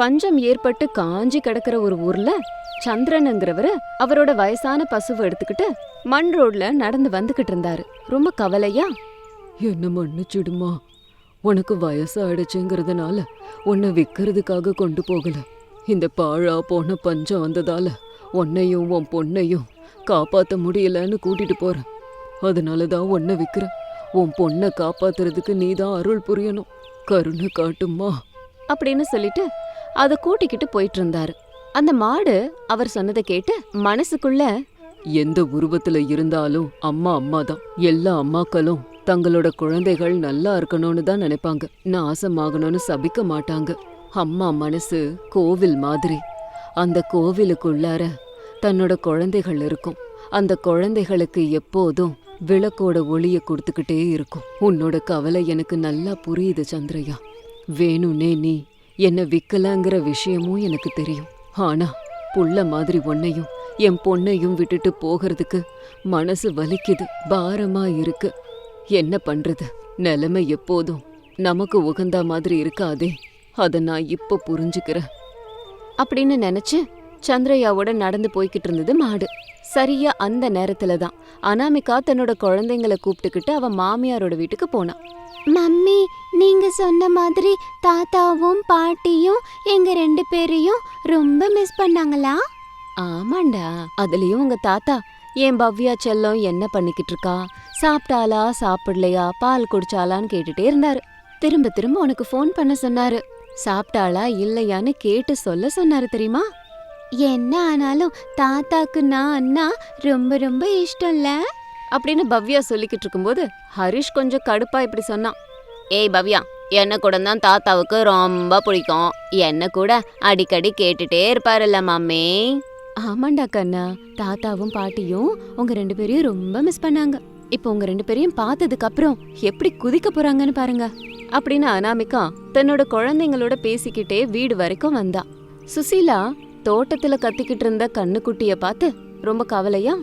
பஞ்சம் ஏற்பட்டு காஞ்சி கிடக்கிற ஒரு ஊர்ல சந்திரனுங்கிறவரு அவரோட வயசான பசுவை எடுத்துக்கிட்டு மண் ரோட்ல நடந்து வந்துகிட்டு இருந்தாரு. ரொம்ப கவலையா? என்ன மன்னிச்சிடுமா? உனக்கு வயசாயிடுச்சுங்கிறதுனால உன்னை விற்கிறதுக்காக கொண்டு போகல. இந்த பாழா போன பஞ்சம் வந்ததால உன்னையும் உன் பொண்ணையும் காப்பாத்த முடியலன்னு கூட்டிட்டு போறேன். அதனால தான் உன்னை விற்கிறேன் உன் பொண்ணை காப்பாத்துறதுக்கு நீ தான் அருள் புரியணும். கருணை காட்டுமா அப்படின்னு சொல்லிட்டு அதை கூட்டிக்கிட்டு போயிட்டு இருந்தாரு அந்த மாடு அவர் சொன்னதை கேட்டு மனசுக்குள்ள எந்த உருவத்துல இருந்தாலும் அம்மா அம்மா தான் எல்லா அம்மாக்களும் தங்களோட குழந்தைகள் நல்லா இருக்கணும்னு தான் நினைப்பாங்க. நாசமாகணும்னு சபிக்க மாட்டாங்க. அம்மா மனசு கோவில் மாதிரி. அந்த கோவிலுக்குள்ளார தன்னோட குழந்தைகள் இருக்கும். அந்த குழந்தைகளுக்கு எப்போதும் விளக்கோட ஒளிய கொடுத்துக்கிட்டே இருக்கும். உன்னோட கவலை எனக்கு நல்லா புரியுது சந்திரயா. வேணும்னே நீ என்ன விற்கலாங்கிற விஷயமும் எனக்கு தெரியும். ஆனா புள்ள மாதிரி ஒன்னையும் என் பொண்ணையும் விட்டுட்டு போகிறதுக்கு மனசு வலிக்குது பாரமா இருக்கு. என்ன பண்றது? நிலைமை எப்போதும் நமக்கு உகந்தா மாதிரி இருக்காதே. அதை நான் இப்ப புரிஞ்சுக்கிறேன். அப்படின்னு நினைச்சு சந்திரயாவோட நடந்து போய்கிட்டு இருந்தது மாடு. சரியா அந்த நேரத்துல தான். அனாமிகா தன்னோட குழந்தைங்கள கூப்பிட்டுக்கிட்டு அவ மாமியாரோட வீட்டுக்கு போனா. மம்மி நீங்க சொன்ன மாதிரி தாத்தாவும் பாட்டியும் எங்க ரெண்டு பேரையும் ரொம்ப மிஸ் பண்ணாங்களா? ஆமாண்டா. அதுலயும் உங்க தாத்தா என் பவ்யா செல்லம் என்ன பண்ணிக்கிட்டு இருக்கா? சாப்பிட்டாளா சாப்பிடலையா? பால் குடிச்சாலான்னு கேட்டுட்டே இருந்தாரு. திரும்ப திரும்ப உனக்கு ஃபோன் பண்ண சொன்னாரு. சாப்பிட்டாளா இல்லையான்னு கேட்டு சொல்ல சொன்னாரு தெரியுமா? என்ன ஆனாலும் தாத்தாக்கு நான் அண்ணா ரொம்ப ரொம்ப இஷ்டம்ல. அப்படின்னு பவ்யா சொல்லிக்கிட்டு இருக்கும்போது ஹரிஷ் கொஞ்சம் கடுப்பா இப்படி சொன்னான். ஏய் பவ்யா என்ன கூட தான் தாத்தாவுக்கு ரொம்ப பிடிக்கும். என்ன கூட அடிக்கடி கேட்டுட்டே இருப்பாருல்ல மாமே. ஆமாண்டா கண்ணா தாத்தாவும் பாட்டியும் உங்க ரெண்டு பேரையும் ரொம்ப மிஸ் பண்ணாங்க. இப்போ உங்க ரெண்டு பேரையும் பார்த்ததுக்கு அப்புறம் எப்படி குதிக்க போறாங்கன்னு பாருங்க. அப்படின்னு அனாமிகா தன்னோட குழந்தைங்களோட பேசிக்கிட்டே வீடு வரைக்கும் வந்தா. சுசீலா தோட்டத்துல கத்திக்கிட்டு இருந்த கண்ணுக்குட்டிய பார்த்து ரொம்ப கவலையா?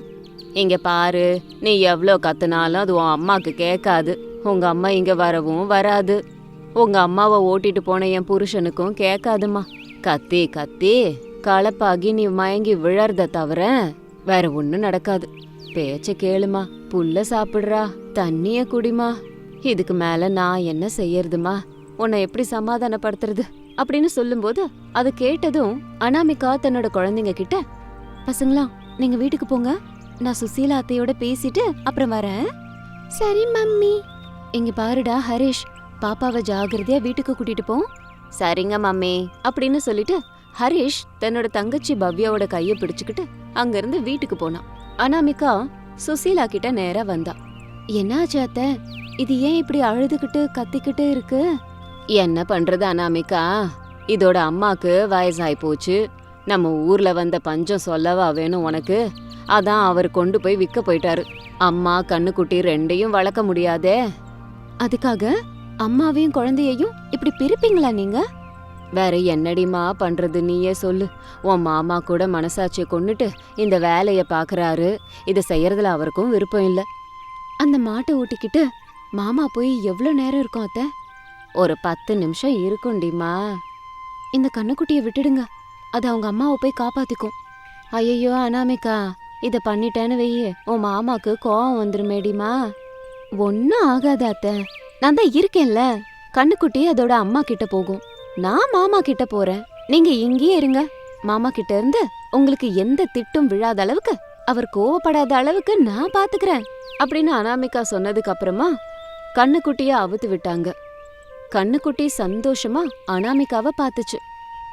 இங்க பாரு நீ எவ்வளோ கத்துனாலும் அது உன் அம்மாக்கு கேட்காது. உங்க அம்மா இங்க வரவும் வராது. உங்க அம்மாவை ஓட்டிட்டு போன என் புருஷனுக்கும் கேட்காதுமா கத்தி கத்தி களப்பாகி நீ மயங்கி விழறத தவிர வேற ஒன்றும் நடக்காது. பேச்ச கேளுமா புல்ல சாப்பிடுறா தண்ணிய குடிமா. இதுக்கு மேல நான் என்ன செய்யறதுமா? உன்னை எப்படி சமாதானப்படுத்துறது? அப்படின்னு சொல்லும்போது அதை கேட்டதும் அனாமிகா தன்னோட குழந்தைங்க கிட்ட பசங்களா நீங்க வீட்டுக்கு போங்க. நான் சுசீலா அத்தையோட பேசிட்டு அப்புறம் வரேன். சரி மம்மி. இங்க பாருடா ஹரிஷ். பாப்பாவை ஜாகிரதையா வீட்டுக்கு கூட்டிட்டு போ. சரிங்க மம்மி. அப்படின்னு சொல்லிட்டு ஹரிஷ் தன்னோட தங்கச்சி பவ்யாவோட கைய பிடிச்சுக்கிட்டு அங்கிருந்து வீட்டுக்கு போனான். அனாமிகா சுசீலா கிட்ட நேரா வந்தா. என்னாச்சு அத்தை? இது ஏன் இப்படி அழுதுகிட்டு கத்திக்கிட்டு இருக்கு? என்ன பண்றது அனாமிகா? இதோட அம்மாக்கு வயசாயி போச்சு. நம்ம ஊர்ல வந்த பஞ்சம் சொல்லவா வேணும் உனக்கு? அதான் அவர் கொண்டு போய் விற்க போயிட்டாரு. அம்மா கண்ணுக்குட்டி ரெண்டையும் வளர்க்க முடியாதே. அதுக்காக அம்மாவையும் குழந்தையையும் இப்படி பிரிப்பீங்களா நீங்க? வேற என்னடிமா பண்றது நீயே சொல்லு. உன் மாமா கூட மனசாட்சியை கொன்னுட்டு இந்த வேலைய பாக்குறாரு. இதை செய்யறதுல அவருக்கும் விருப்பம் இல்ல. அந்த மாட்டை ஓட்டிக்கிட்டு மாமா போய் எவ்வளோ நேரம் இருக்கும் அத்தை? ஒரு பத்து நிமிஷம் இருக்கும்டிமா இந்த கண்ணுக்குட்டியை விட்டுடுங்க. அது அவங்க அம்மாவை போய் காப்பாத்திக்கும். ஐயோ அனாமிகா இதை பண்ணிட்டேன்னு வெய்யே உன் மாமாக்கு கோவம் வந்துருமேடிமா ஒன்றும் ஆகாது அத்தை. நான் தான் இருக்கேன்ல. கண்ணுக்குட்டி அதோட அம்மா கிட்ட போகும். நான் மாமா கிட்ட போறேன். நீங்க இங்கேயே இருங்க. மாமா கிட்ட இருந்து உங்களுக்கு எந்த திட்டும் விழாத அளவுக்கு அவர் கோவப்படாத அளவுக்கு நான் பாத்துக்கிறேன். அப்படின்னு அனாமிகா சொன்னதுக்கு அப்புறமா கண்ணுக்குட்டிய அவுத்து விட்டாங்க. கண்ணுக்குட்டி சந்தோஷமா அனாமிகாவை பார்த்துச்சு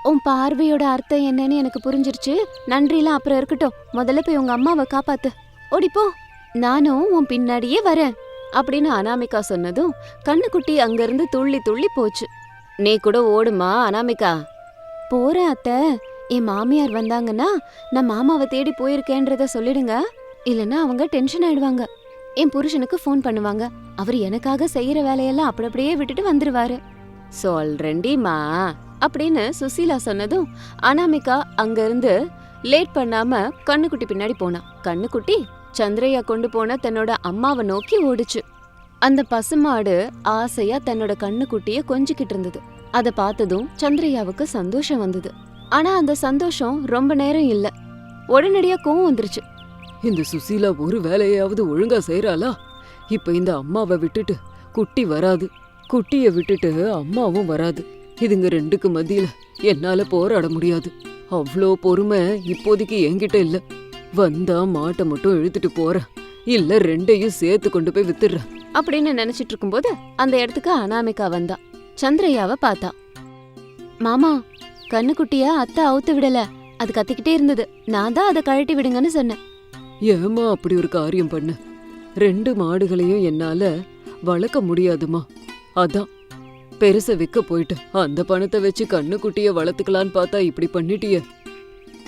உன் பார்வையோட அர்த்தம் என்னன்னு எனக்கு புரிஞ்சிருச்சு. நன்றிலாம் அப்புறம் இருக்கட்டும். முதல்ல போய் உங்க அம்மாவை காப்பாத்து. ஓடிப்போ நானும் உன் பின்னாடியே வரேன். அப்படின்னு அனாமிகா சொன்னதும் கண்ணுக்குட்டி அங்கிருந்து துள்ளி துள்ளி போச்சு. நீ கூட ஓடுமா அனாமிகா? போறேன் அத்தை. என் மாமியார் வந்தாங்கன்னா நான் மாமாவை தேடி போயிருக்கேன்றத சொல்லிடுங்க. இல்லைன்னா அவங்க டென்ஷன் ஆயிடுவாங்க. என் புருஷனுக்கு ஃபோன் பண்ணுவாங்க. அவர் எனக்காக செய்யற வேலையெல்லாம் அப்படி அப்படியே விட்டுட்டு வந்துருவாரு. சொல்றேண்டிமா அப்படின்னு சுசீலா சொன்னதும் அனாமிகா அங்கிருந்து லேட் பண்ணாம கண்ணுக்குட்டி பின்னாடி போனா. கண்ணுக்குட்டி சந்திரையா கொண்டு போன தன்னோட அம்மாவை நோக்கி ஓடுச்சு. அந்த பசுமாடு ஆசையா தன்னோட கண்ணுக்குட்டிய கொஞ்சிக்கிட்டு இருந்தது. அதை பார்த்ததும் சந்திரயாவுக்கு சந்தோஷம் வந்தது. ஆனா அந்த சந்தோஷம் ரொம்ப நேரம் இல்ல. உடனடியா கோவம் வந்துருச்சு. இந்த சுசீலா ஒரு வேலையாவது ஒழுங்கா செய்றாளா? இப்ப இந்த அம்மாவை விட்டுட்டு குட்டி வராது. குட்டிய விட்டுட்டு அம்மாவும் வராது. இதுங்க ரெண்டுக்கு மத்தியில என்னால போராட முடியாது. அவ்வளோ பொறுமை இப்போதைக்கு என்கிட்ட இல்ல. வந்தா மாட்டை மட்டும் இழுத்துட்டு போறேன் இல்ல ரெண்டையும் சேர்த்து கொண்டு போய் வித்துடுறேன் அப்படின்னு நினைச்சிட்டு இருக்கும்போது அந்த இடத்துக்கு அனாமிகா வந்தா. சந்திரையாவை பார்த்தா. மாமா கண்ணுக்குட்டியா அத்தை அவுத்து விடல. அது கத்திக்கிட்டே இருந்தது. நான் தான் அதை கழட்டி விடுங்கன்னு சொன்னேன். ஏம்மா அப்படி ஒரு காரியம் பண்ண? ரெண்டு மாடுகளையும் என்னால வளர்க்க முடியாதுமா அதான். பெருச விற்க போயிட்டு அந்த பணத்தை வச்சு கண்ணுக்குட்டிய வளர்த்துக்கலான்னு பார்த்தா இப்படி பண்ணிட்டியே.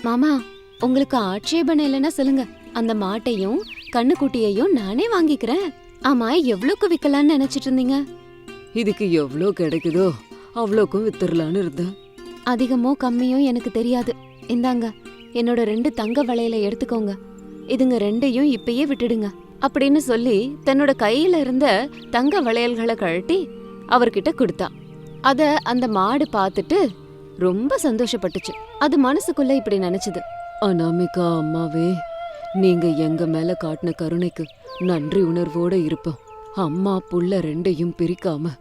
மாமா உங்களுக்கு ஆட்சேபனை இல்லைன்னா சொல்லுங்க. அந்த மாட்டையும் கண்ணுக்குட்டியையும் நானே வாங்கிக்கிறேன். ஆமா எவ்வளவுக்கு விக்கலாம்னு நினைச்சிட்டு இருந்தீங்க? இதுக்கு எவ்வளோ கிடைக்குதோ அவ்வளோக்கும் வித்துடலான்னு இருந்தேன். அதிகமோ கம்மியோ எனக்கு தெரியாது. இந்தாங்க என்னோட ரெண்டு தங்க வளையல எடுத்துக்கோங்க. இதுங்க ரெண்டையும் இப்பயே விட்டுடுங்க அப்படின்னு சொல்லி தன்னோட கையில இருந்த தங்க வளையல்களை கழட்டி அவர்கிட்ட கொடுத்தா. அத அந்த மாடு பார்த்துட்டு ரொம்ப சந்தோஷப்பட்டுச்சு. அது மனசுக்குள்ள இப்படி நினைச்சது. அனாமிகா அம்மாவே நீங்க எங்க மேல காட்டின கருணைக்கு நன்றி உணர்வோட இருப்போம். அம்மா புள்ள ரெண்டையும் பிரிக்காம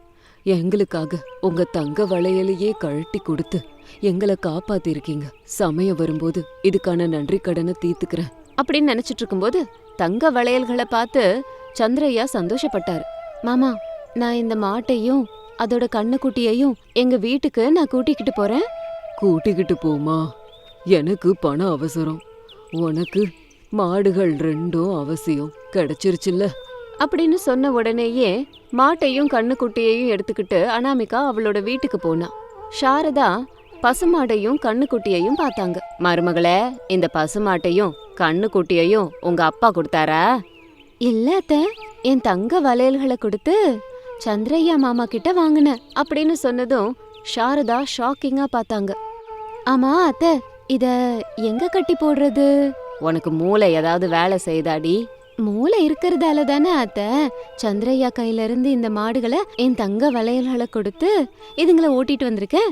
எங்களுக்காக உங்க தங்க வளையலையே கழட்டி கொடுத்து எங்களை காப்பாத்திருக்கீங்க. சமயம் வரும்போது இதுக்கான நன்றி கடனை தீர்த்துக்கிறேன். அப்படின்னு நினைச்சிட்டு இருக்கும்போது தங்க வளையல்களை பார்த்து சந்திரையா சந்தோஷப்பட்டாரு. மாமா நான் இந்த மாட்டையும் அதோட கண்ணுக்குட்டியையும் எங்க வீட்டுக்கு நான் கூட்டிக்கிட்டு போறேன். கூட்டிக்கிட்டு போமா? எனக்கு பணம் அவசரம். உனக்கு மாடுகள் ரெண்டும் அவசியம். கிடைச்சிருச்சுல்ல? அப்படின்னு சொன்ன உடனேயே மாட்டையும் கண்ணுக்குட்டியையும் எடுத்துக்கிட்டு அனாமிகா அவளோட வீட்டுக்கு போனா. சாரதா பசுமாட்டையும் கண்ணுக்குட்டியையும் பார்த்தாங்க. மருமகளே இந்த பசுமாட்டையும் கண்ணுக்குட்டியையும் உங்க அப்பா கொடுத்தாரா? இல்ல அத்த. என் தங்க வளையல்களை கொடுத்து சந்திரையா மாமா கிட்ட வாங்கினேன் அப்படின்னு சொன்னதும் சாரதா ஷாக்கிங்கா பார்த்தாங்க. ஆமா அத்த இத எங்க கட்டி போடுறது? உனக்கு மூளை ஏதாவது வேலை செய்தாடி? மூளை இருக்கிறதால தானே அத்த. சந்திரையா கையில இருந்து இந்த மாடுகளை என் தங்க வளையல்களை கொடுத்து இதுங்களை ஓட்டிட்டு வந்திருக்கேன்.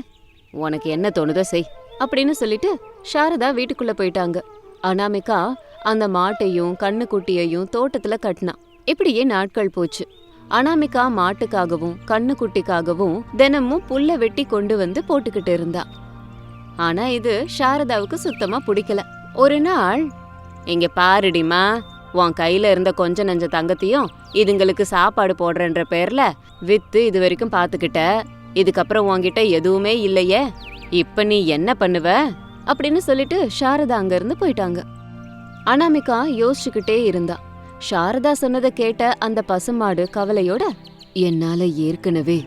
உனக்கு என்ன தோணுதோ செய். அப்படின்னு சொல்லிட்டு சாரதா வீட்டுக்குள்ள போயிட்டாங்க. அனாமிகா அந்த மாட்டையும் கண்ணுக்குட்டியையும் தோட்டத்துல கட்டினா இப்படியே நாட்கள் போச்சு. அனாமிகா மாட்டுக்காகவும் கண்ணுக்குட்டிக்காகவும் தினமும் புல்ல வெட்டி கொண்டு வந்து போட்டுக்கிட்டு இருந்தா. ஆனா இது சாரதாவுக்கு சுத்தமா பிடிக்கல. ஒரு நாள் இங்க பாருடிமா உன் கையில இருந்த கொஞ்ச நஞ்ச தங்கத்தையும் இதுங்களுக்கு சாப்பாடு போடுறன்ற பேர்ல வித்து இது வரைக்கும் பாத்துக்கிட்ட. இதுக்கப்புறம் உன்கிட்ட எதுவுமே இல்லையே. இப்ப நீ என்ன பண்ணுவ? அப்படின்னு சொல்லிட்டு சாரதா அங்க இருந்து போயிட்டாங்க. அனாமிகா யோசிச்சுக்கிட்டே இருந்தா. சாரதா சொன்னதை கேட்ட அந்த பசுமாடு கவலையோட என்னால ஏற்கனவே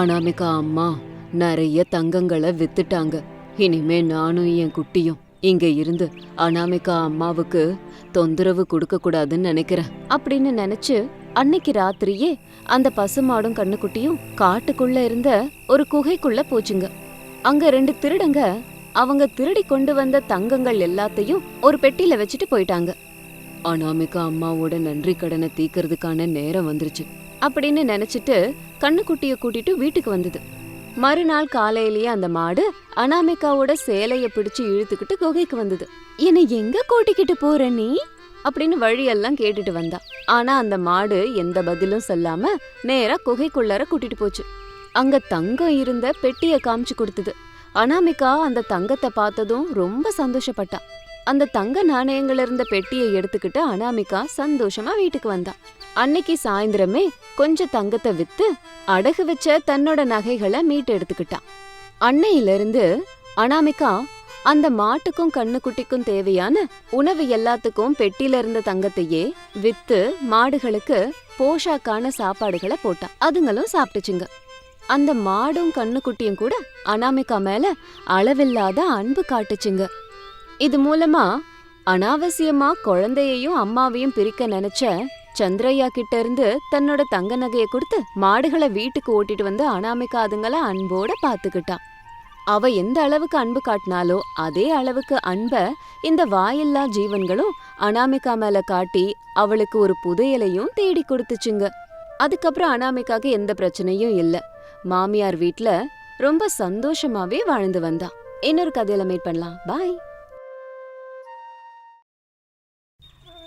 அனாமிகா அம்மா நிறைய தங்கங்களை வித்துட்டாங்க. இனிமே நானும் என் குட்டியும் இங்க இருந்து அனாமிகா அம்மாவுக்கு தொந்தரவு கொடுக்க கூடாதுன்னு நினைக்கிறேன் அப்படின்னு நினைச்சு அன்னைக்கு ராத்திரியே அந்த பசுமாடும் கண்ணுக்குட்டியும் காட்டுக்குள்ள இருந்த ஒரு குகைக்குள்ள போச்சுங்க. அங்க ரெண்டு திருடங்க அவங்க திருடி கொண்டு வந்த தங்கங்கள் எல்லாத்தையும் ஒரு பெட்டியில வச்சுட்டு போயிட்டாங்க. அனாமிகா அம்மாவோட நன்றி கடனை தீக்கிறதுக்கான நேரம் வந்துருச்சு. அப்படின்னு நினைச்சிட்டு கண்ணுக்குட்டிய கூட்டிட்டு வீட்டுக்கு வந்தது. மறுநாள் காலையிலேயே அந்த மாடு அனாமிகாவோட சேலைய பிடிச்சு இழுத்துக்கிட்டு குகைக்கு வந்தது. என்னை எங்க கூட்டிக்கிட்டு போற நீ? அப்படின்னு வழியெல்லாம் கேட்டுட்டு வந்தா. ஆனா அந்த மாடு எந்த பதிலும் சொல்லாம நேரா குகைக்குள்ளார கூட்டிட்டு போச்சு. அங்க தங்கம் இருந்த பெட்டிய காமிச்சு கொடுத்தது. அனாமிகா அந்த தங்கத்தை பார்த்ததும் ரொம்ப சந்தோஷப்பட்டா. அந்த தங்க நாணயங்கள் இருந்த பெட்டியை எடுத்துக்கிட்டு அனாமிகா சந்தோஷமா வீட்டுக்கு வந்தா. அன்னைக்கு சாயந்தரமே கொஞ்சம் தங்கத்தை வித்து அடகு வச்ச தன்னோட நகைகளை மீட்டு எடுத்துக்கிட்டா. அன்னையில இருந்து அனாமிகா அந்த மாட்டுக்கும் கண்ணுக்குட்டிக்கும் தேவையான உணவு எல்லாத்துக்கும் பெட்டியில இருந்த தங்கத்தையே வித்து மாடுகளுக்கு போஷாக்கான சாப்பாடுகளை போட்டா. அதுங்களும் சாப்பிட்டுச்சுங்க. அந்த மாடும் கண்ணுக்குட்டியும் கூட அனாமிகா மேல அளவில்லாத அன்பு காட்டுச்சுங்க. இது மூலமா அனாவசியமா குழந்தையையும் அம்மாவையும் பிரிக்க நினைச்ச சந்திரையா கிட்ட இருந்து தன்னோட தங்க நகையை கொடுத்து மாடுகளை வீட்டுக்கு ஓட்டிட்டு வந்து அனாமிகா அதுங்கள அன்போட பாத்துக்கிட்டான் அவ எந்த அளவுக்கு அன்பு காட்டினாலோ அதே அளவுக்கு அன்ப இந்த வாயில்லா ஜீவன்களும் அனாமிகா மேல காட்டி அவளுக்கு ஒரு புதையலையும் தேடி கொடுத்துச்சுங்க. அதுக்கப்புறம் அனாமிகாக்கு எந்த பிரச்சனையும் இல்ல. மாமியார் வீட்ல ரொம்ப சந்தோஷமாவே வாழ்ந்து வந்தான் இன்னொரு கதையில மீட் பண்ணலாம். பாய்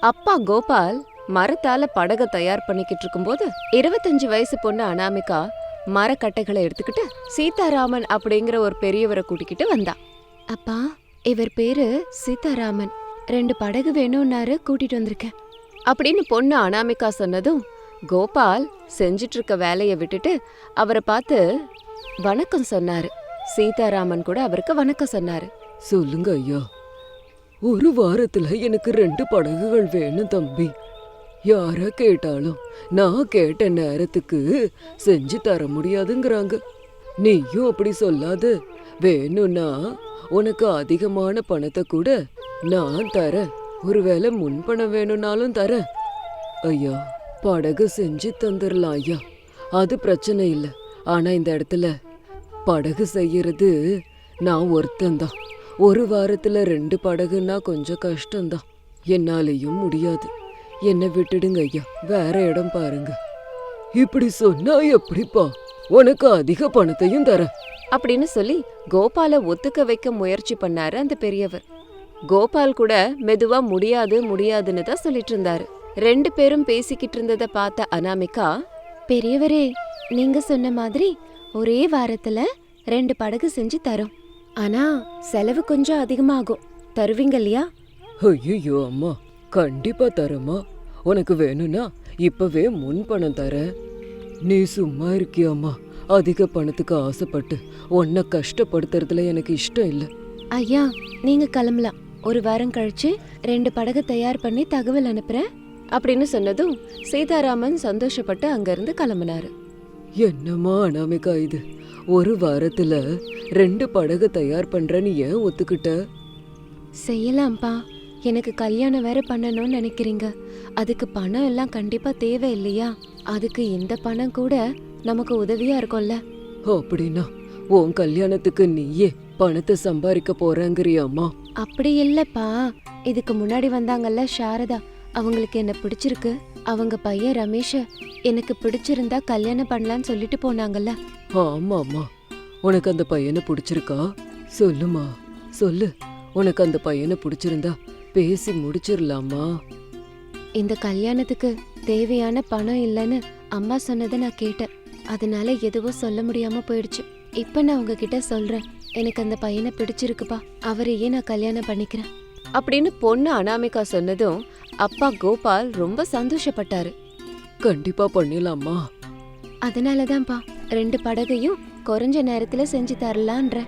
அப்பா கோபால் மரத்தால படக தயார் பண்ணிக்கிட்டு இருக்கும்போது இருபத்தஞ்சு வயசு பொண்ணு அனாமிகா மரக்கட்டைகளை எடுத்துக்கிட்டு சீதாராமன் அப்படிங்கிற ஒரு பெரியவரை கூட்டிக்கிட்டு வந்தா. அப்பா இவர் பேரு சீதாராமன். ரெண்டு படகு வேணும்னாரு கூட்டிட்டு வந்திருக்கேன். அப்படின்னு பொண்ணு அனாமிகா சொன்னதும் கோபால் செஞ்சிட்டு இருக்க வேலையை விட்டுட்டு அவரை பார்த்து வணக்கம் சொன்னாரு. சீதாராமன் கூட அவருக்கு வணக்கம் சொன்னாரு. சொல்லுங்க ஐயா. ஒரு வாரத்துல எனக்கு ரெண்டு படகுகள் வேணும் தம்பி. யார கேட்டாலும் நான் கேட்ட நேரத்துக்கு செஞ்சு தர முடியாதுங்கிறாங்க. நீயும் அப்படி சொல்லாத. வேணும்னா உனக்கு அதிகமான பணத்தை கூட நான் தரேன். ஒருவேளை முன்பணம் வேணும்னாலும் தரேன். ஐயா படகு செஞ்சு தந்துடலாம் ஐயா அது பிரச்சனை இல்லை. ஆனால் இந்த இடத்துல படகு செய்யறது நான் ஒருத்தந்தான் ஒரு வாரத்தில் ரெண்டு படகுன்னா கொஞ்சம் கஷ்டம்தான். என்னாலேயும் முடியாது. என்னை விட்டுடுங்க ஐயா. வேற இடம் பாருங்க. இப்படி சொன்னா எப்படிப்பா? உனக்கு அதிக பணத்தையும் தரேன். அப்படின்னு சொல்லி கோபால ஒத்துக்க வைக்க முயற்சி பண்ணாரு அந்த பெரியவர். கோபால் கூட மெதுவா முடியாது முடியாதுன்னு தான் சொல்லிட்டு இருந்தாரு. ரெண்டு பேரும் பேசிக்கிட்டு இருந்ததை பார்த்த அனாமிகா பெரியவரே நீங்க சொன்ன மாதிரி ஒரே வாரத்துல ரெண்டு படகு செஞ்சு தரோம். ஆனா செலவு கொஞ்சம் அதிகமாகும். தருவீங்க இல்லையா? ஐயோ அம்மா கண்டிப்பா தரேம்மா. உனக்கு வேணும்னா இப்பவே முன் பணம் தரேன் நீ சும்மா இருக்கியாம்மா. அதிக பணத்துக்கு ஆசைப்பட்டு உன்னை கஷ்டப்படுத்துறதுல எனக்கு இஷ்டம் இல்லை. ஐயா நீங்க கிளம்பலாம். ஒரு வாரம் கழிச்சு ரெண்டு படகு தயார் பண்ணி தகவல் அனுப்புறேன். அப்படின்னு சொன்னதும் சீதாராமன் சந்தோஷப்பட்டு அங்கிருந்து கிளம்பினாரு. என்னம்மா அனாமிகா இது? ஒரு வாரத்துல ரெண்டு படகு தயார் பண்றேன்னு ஏன் ஒத்துக்கிட்ட? செய்யலாம்ப்பா. எனக்கு கல்யாணம் வேற பண்ணணும்னு நினைக்கிறீங்க. அதுக்கு பணம் எல்லாம் கண்டிப்பா தேவை இல்லையா அதுக்கு இந்த பணம் கூட நமக்கு உதவியா இருக்கும்ல? அப்படின்னா உன் கல்யாணத்துக்கு நீயே பணத்தை சம்பாதிக்க போறேங்கிறியாம்மா? அப்படி இல்லப்பா. இதுக்கு முன்னாடி வந்தாங்கல்ல சாரதா. அவங்களுக்கு என்ன பிடிச்சிருக்கு? அவங்க பையன் ரமேஷ எனக்கு பிடிச்சிருந்தா கல்யாணம் பண்ணலான்னு சொல்லிட்டு போனாங்கல்ல. ஆமாம்மா. உனக்கு அந்த பையனை பிடிச்சிருக்கா? சொல்லுமா சொல்லு. உனக்கு அந்த பையனை பிடிச்சிருந்தா பேசி முடிச்சிடலாமா இந்த கல்யாணத்துக்கு தேவையான பணம் இல்லைன்னு அம்மா சொன்னதை நான் கேட்டேன். அதனால எதுவும் சொல்ல முடியாம போயிடுச்சு. இப்ப நான் உங்ககிட்ட சொல்றேன். எனக்கு அந்த பையனை பிடிச்சிருக்குப்பா. அவரையே நான் கல்யாணம் பண்ணிக்கிறேன். அப்படின்னு பொண்ணு அனாமிகா சொன்னதும் அப்பா கோபால் ரொம்ப சந்தோஷப்பட்டாரு. கண்டிப்பா பண்ணிடலாமா அதனாலதான்ப்பா ரெண்டு படகையும் குறைஞ்ச நேரத்துல செஞ்சு தரலான்ற.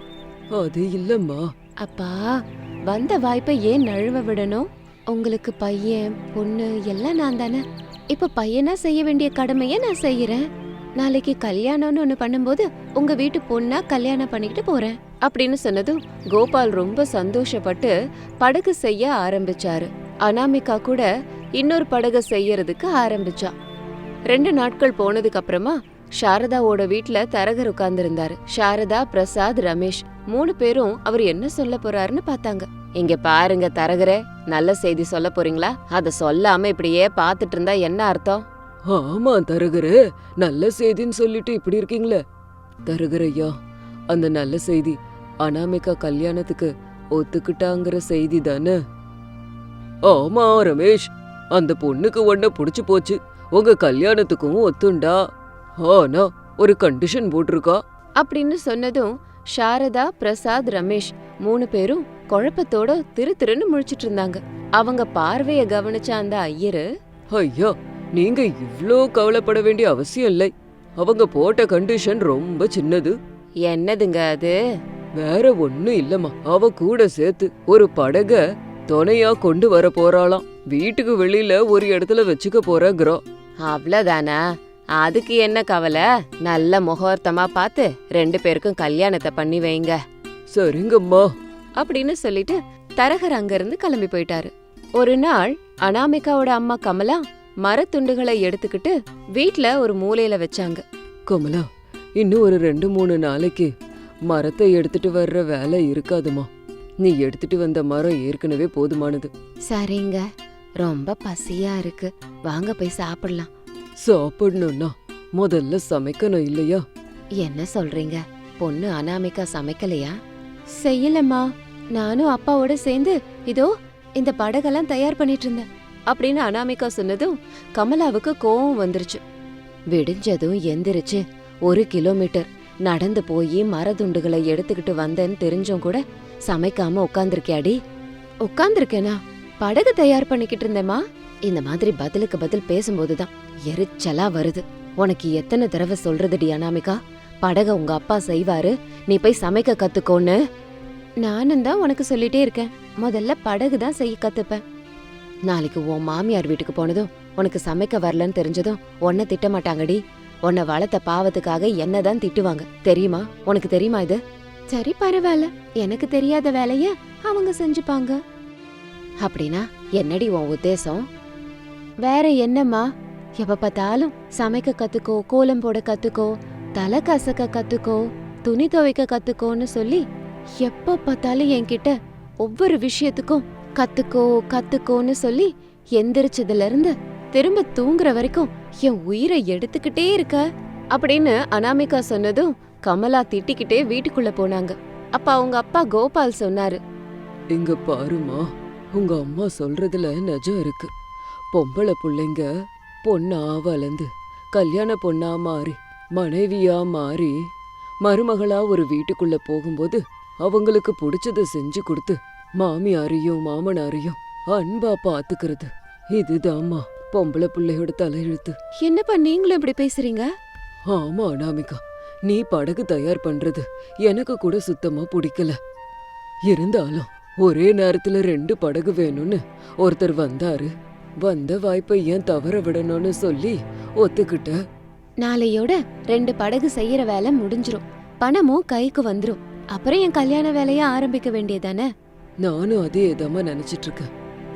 அது இல்லம்மா. அப்பா வந்த வாய்ப்பை ஏன் நழுவ விடணும்? உங்களுக்கு பையன் பொண்ணு எல்லாம் நான் தானே. இப்ப பையனா செய்ய வேண்டிய கடமைய நான் செய்யறேன். நாளைக்கு கல்யாணம்னு ஒண்ணு பண்ணும்போது உங்க வீட்டு பொண்ணா கல்யாணம் பண்ணிக்கிட்டு போறேன். அப்படின்னு சொன்னதும் கோபால் ரொம்ப சந்தோஷப்பட்டு படகு செய்ய ஆரம்பிச்சாரு. அனாமிகா கூட இன்னொரு படகு செய்யறதுக்கு ஆரம்பிச்சா. ரெண்டு நாட்கள் போனதுக்கு அப்புறமா சாரதாவோட வீட்ல தரகர் உட்கார்ந்திருந்தாரு. சாரதா பிரசாத் ரமேஷ் மூணு பேரும் அவர் என்ன சொல்ல போறாருன்னு பார்த்தாங்க. இங்க பாருங்க தரகரே நல்ல செய்தி சொல்ல போறீங்களா? அத சொல்லாம இப்படியே பாத்துட்டு இருந்தா என்ன அர்த்தம்? ஆமா தரகரு. நல்ல செய்தின்னு சொல்லிட்டு இப்படி இருக்கீங்களே. தரகர் ஐயா அந்த நல்ல செய்தி அனாமிகா கல்யாணத்துக்கு ஒத்துக்கிட்டாங்கிற செய்தி தானே? ஆமா ரமேஷ். அந்த பொண்ணுக்கு உன்ன புடிச்சு போச்சு. உங்க கல்யாணத்துக்கும் ஒத்துண்டா? ஆனா ஒரு கண்டிஷன் போட்டிருக்கா? அப்படின்னு சொன்னதும் சாரதா பிரசாத் ரமேஷ் மூணு பேரும் குழப்பத்தோட திரு திருன்னு முழிச்சிட்டு இருந்தாங்க. அவங்க பார்வைய கவனிச்ச அந்த ஐயரு ஐயா நீங்க இவ்ளோ கவலைப்பட வேண்டிய அவசியம் இல்லை. அவங்க போட்ட கண்டிஷன் ரொம்ப சின்னது. என்னதுங்க அது? வேற ஒண்ணும் இல்லம்மா. அவ கூட சேர்த்து ஒரு படக துணையா கொண்டு வர போறாளாம். வீட்டுக்கு வெளியில ஒரு இடத்துல வச்சுக்க போறங்கிறா. அவ்வளவுதானா? அதுக்கு என்ன கவலை? நல்ல முகூர்த்தமா பார்த்து ரெண்டு பேருக்கும் கல்யாணத்தை பண்ணி வைங்க. சரிங்கம்மா. அப்படின்னு சொல்லிட்டு தரகர் அங்கிருந்து கிளம்பி போயிட்டாரு. ஒரு நாள் அனாமிகாவோட அம்மா கமலா மரத்துண்டுகளை எடுத்துக்கிட்டு வீட்ல ஒரு மூலையில வச்சாங்க. கமலா இன்னும் ஒரு ரெண்டு மூணு நாளைக்கு மரத்தை எடுத்துட்டு வர்ற வேலை இருக்காதுமா. நீ எடுத்துட்டு வந்த மரம் ஏற்கனவே போதுமானது. சரிங்க. ரொம்ப பசியா இருக்கு. வாங்க போய் சாப்பிடலாம். சாப்பிடணும்னா முதல்ல சமைக்கணும் இல்லையா? என்ன சொல்றீங்க? பொண்ணு அனாமிகா சமைக்கலையா? செய்யலம்மா. நானும் அப்பாவோட சேர்ந்து இதோ இந்த படகெல்லாம் தயார் பண்ணிட்டு இருந்தேன். அப்படின்னு அனாமிகா சொன்னதும் கமலாவுக்கு கோவம் வந்துருச்சு. விடிஞ்சதும் எந்திரிச்சு ஒரு கிலோமீட்டர் நடந்து போய் மரதுண்டுகளை எடுத்துக்கிட்டு வந்தேன்னு தெரிஞ்சும் கூட சமைக்காம உட்காந்துருக்கியாடி உட்காந்துருக்கேனா படகு தயார் பண்ணிக்கிட்டு இருந்தேம்மா. இந்த மாதிரி பதிலுக்கு பதில் பேசும்போதுதான் எரிச்சலா வருது. உனக்கு எத்தனை தடவை சொல்றதுடி அனாமிகா? படக உங்க அப்பா செய்வாரு நீ போய் சமைக்க கத்துக்கோன்னு. நானும் தான் உனக்கு சொல்லிட்டே இருக்கேன். முதல்ல படகு தான் செய்ய கத்துப்பேன். நாளைக்கு உன் மாமியார் வீட்டுக்கு போனதும் உனக்கு சமைக்க வரலன்னு தெரிஞ்சதும் உன்னை திட்ட மாட்டாங்கடி உன்னை வளர்த்த பாவத்துக்காக என்னதான் திட்டுவாங்க. தெரியுமா? உனக்கு தெரியுமா இது? சரி பரவாயில்ல. எனக்கு தெரியாத வேலைய அவங்க செஞ்சுப்பாங்க. அப்படின்னா என்னடி உன் உத்தேசம்? வேற என்னம்மா? எப்ப பார்த்தாலும் சமைக்க கத்துக்கோ கோலம் போட கத்துக்கோ தலை கசக்க கத்துக்கோ துணி துவைக்க கத்துக்கோன்னு சொல்லி எப்ப பார்த்தாலும் என்கிட்ட ஒவ்வொரு விஷயத்துக்கும் கத்துக்கோ கத்துக்கோன்னு சொல்லி எந்திரிச்சதுல இருந்து திரும்ப தூங்குற வரைக்கும் என் உயிரை எடுத்துக்கிட்டே இருக்க அப்படின்னு அனாமிகா சொன்னதும் கமலா திட்டிக்கிட்டே வீட்டுக்குள்ள போனாங்க. அப்ப அவங்க அப்பா கோபால் சொன்னாரு. இங்க பாருமா உங்க அம்மா சொல்றதுல நிஜம் இருக்கு. பொம்பளை பிள்ளைங்க பொண்ணா வளர்ந்து கல்யாண பொண்ணா மாறி மனைவியா மாறி மருமகளா ஒரு வீட்டுக்குள்ள போகும்போது அவங்களுக்கு பிடிச்சத செஞ்சு கொடுத்து மாமியாரையும் மாமனாரையும் அன்பா பாத்துக்கிறது இதுதாம்மா. பொம்பளை புள்ளையோட தலையெழுத்து. என்னப்பா நீங்களும் இப்படி பேசுறீங்க? ஆமா அனாமிகா. நீ படகு தயார் பண்றது எனக்கு கூட சுத்தமா பிடிக்கல. இருந்தாலும் ஒரே நேரத்துல ரெண்டு படகு வேணும்னு ஒருத்தர் வந்தாரு. வந்த வாய்ப்பை ஏன் தவற விடணும்னு சொல்லி ஒத்துக்கிட்ட. நாளையோட ரெண்டு படகு செய்யற வேலை முடிஞ்சிரும். பணமும் கைக்கு வந்துரும். அப்புறம் என் கல்யாண வேலைய ஆரம்பிக்க வேண்டியதானே நானும் அதே இதமா நினைச்சிட்டு இருக்கேன்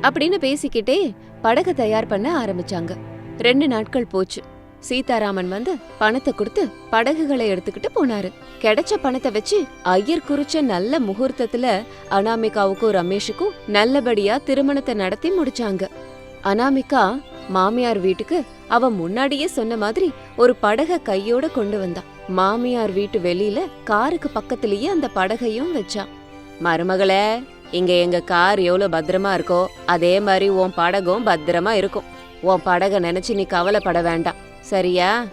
அப்படின்னு பேசிக்கிட்டே படக தயார் பண்ண ஆரம்பிச்சாங்க. ரெண்டு நாட்கள் போச்சு. சீதாராமன் வந்து பணத்தை கொடுத்து படகுகளை எடுத்துக்கிட்டு போனாரு. கிடைச்ச பணத்தை வச்சு ஐயர் குறிச்ச நல்ல முகூர்த்தத்துல அனாமிகாவுக்கும் ரமேஷுக்கும் நல்லபடியா திருமணத்தை நடத்தி முடிச்சாங்க. அனாமிகா மாமியார் வீட்டுக்கு அவ முன்னாடியே சொன்ன மாதிரி ஒரு படக கையோட கொண்டு வந்தா. மாமியார் வீட்டு வெளியில காருக்கு பக்கத்திலேயே அந்த படகையும் வச்சா. மருமகளே இங்க எங்க கார் எவ்வளவு பத்திரமா இருக்கோ அதே மாதிரி உன் படகும் பத்திரமா இருக்கும். உன் படக நினைச்சு நீ கவலைப்பட வேண்டாம். சரியா?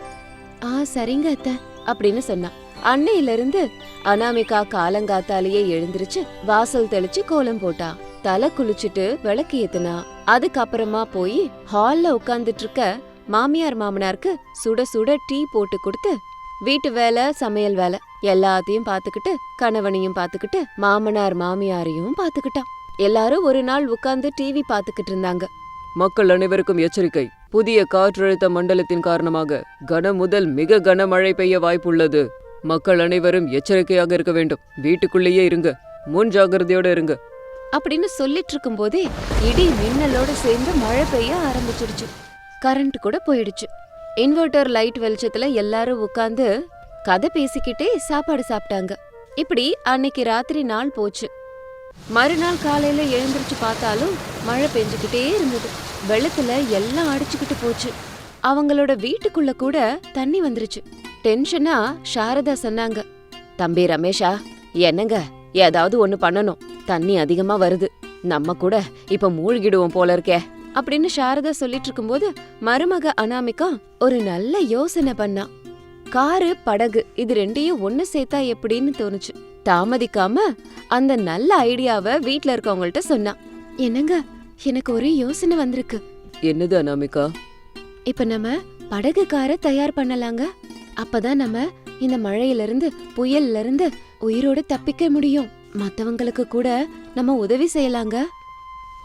ஆ சரிங்க அத்த. அப்படின்னு சொன்னா. அன்னையில இருந்து அனாமிகா காலங்காத்தாலேயே எழுந்திருச்சு வாசல் தெளிச்சு கோலம் போட்டா. தலை குளிச்சுட்டு விளக்கு ஏத்துனா. அதுக்கப்புறமா போய் ஹால்ல உட்கார்ந்துட்டு இருக்க மாமியார் மாமனாருக்கு சுட சுட டீ போட்டு கொடுத்து வீட்டு வேலை சமையல் வேலை எல்லாத்தையும் பாத்துக்கிட்டு கணவனையும் பாத்துக்கிட்டு மாமனார் மாமியாரையும் பாத்துக்கிட்டான் எல்லாரும் ஒரு நாள் உட்கார்ந்து டிவி பாத்துக்கிட்டு இருந்தாங்க. மக்கள் அனைவருக்கும் எச்சரிக்கை. புதிய காற்றழுத்த மண்டலத்தின் காரணமாக கன முதல் மிக கனமழை பெய்ய வாய்ப்புள்ளது. மக்கள் அனைவரும் எச்சரிக்கையாக இருக்க வேண்டும். வீட்டுக்குள்ளேயே இருங்க. முன் ஜாகிரதையோட இருங்க. அப்படின்னு சொல்லிட்டு இருக்கும்போதே இடி மின்னலோட சேர்ந்து மழை பெய்ய ஆரம்பிச்சிடுச்சு கரண்ட் கூட போயிடுச்சு. இன்வெர்டர் லைட் வெளிச்சத்துல எல்லாரும் உட்காந்து கதை பேசிக்கிட்டே சாப்பாடு சாப்பிட்டாங்க. இப்படி அன்னைக்கு ராத்திரி நாள் போச்சு. மறுநாள் காலையில எழுந்திருச்சு பார்த்தாலும் மழை பெஞ்சுக்கிட்டே இருந்தது. வெள்ளத்துல எல்லாம் அடிச்சுக்கிட்டு போச்சு. அவங்களோட வீட்டுக்குள்ள கூட தண்ணி வந்துருச்சு. டென்ஷனா சாரதா சொன்னாங்க. தம்பி ரமேஷா என்னங்க? ஏதாவது ஒன்னு பண்ணணும். தண்ணி அதிகமா வருது. நம்ம கூட இப்ப மூழ்கிடுவோம் போல இருக்கே. அப்படின்னு சாரதா சொல்லிட்டு இருக்கும்போது மருமக அனாமிகா ஒரு நல்ல யோசனை பண்ணா. காரு படகு இது ரெண்டையும் ஒண்ணு சேர்த்தா எப்படின்னு தோணுச்சு. தாமதிக்காம அந்த நல்ல ஐடியாவை வீட்ல இருக்கவங்கள்ட்ட சொன்னா. என்னங்க எனக்கு ஒரு யோசனை வந்திருக்கு. என்னது அனாமிகா? இப்ப நம்ம படகு காரை தயார் பண்ணலாங்க. அப்பதான் நம்ம இந்த மழையில இருந்து புயல்ல இருந்து உயிரோட தப்பிக்க முடியும். மத்தவங்களுக்கு கூட நம்ம உதவி செய்யலாங்க.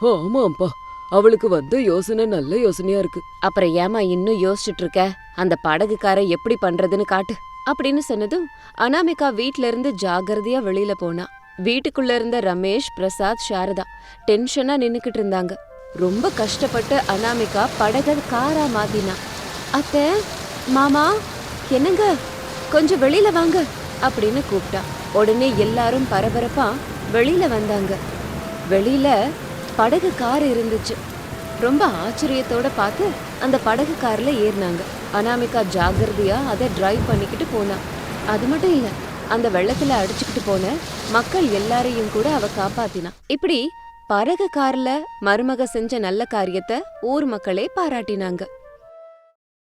ஆமாப்பா அவளுக்கு வந்த யோசனை நல்ல யோசனையா இருக்கு. அப்புறம் ஏமா இன்னும் யோசிச்சுட்டு இருக்க அந்த படகுக்கார எப்படி பண்றதுன்னு காட்டு. அப்படின்னு சொன்னதும் அனாமிகா வீட்ல இருந்து ஜாகிரதையா வெளியில போனா. வீட்டுக்குள்ள இருந்த ரமேஷ் பிரசாத் சாரதா டென்ஷனா நின்னுக்கிட்டு இருந்தாங்க. ரொம்ப கஷ்டப்பட்டு அனாமிகா படக காரா மாத்தினா. அத்தை மாமா என்னங்க? கொஞ்சம் வெளியில வாங்க அப்படின்னு கூப்பிட்டா. உடனே எல்லாரும் பரபரப்பா வெளியில வந்தாங்க. வெளியில படகு கார் இருந்துச்சு. ரொம்ப ஆச்சரியத்தோட பார்த்து அந்த படகு கார்ல ஏறினாங்க. அனாமிகா ஜாகிரதையா அதை டிரைவ் பண்ணிக்கிட்டு போனா. அது மட்டும் இல்ல அந்த வெள்ளத்துல அடிச்சுக்கிட்டு போன மக்கள் எல்லாரையும் கூட அவ காப்பாத்தினா. இப்படி படகு கார்ல மருமக செஞ்ச நல்ல காரியத்தை ஊர் மக்களே பாராட்டினாங்க.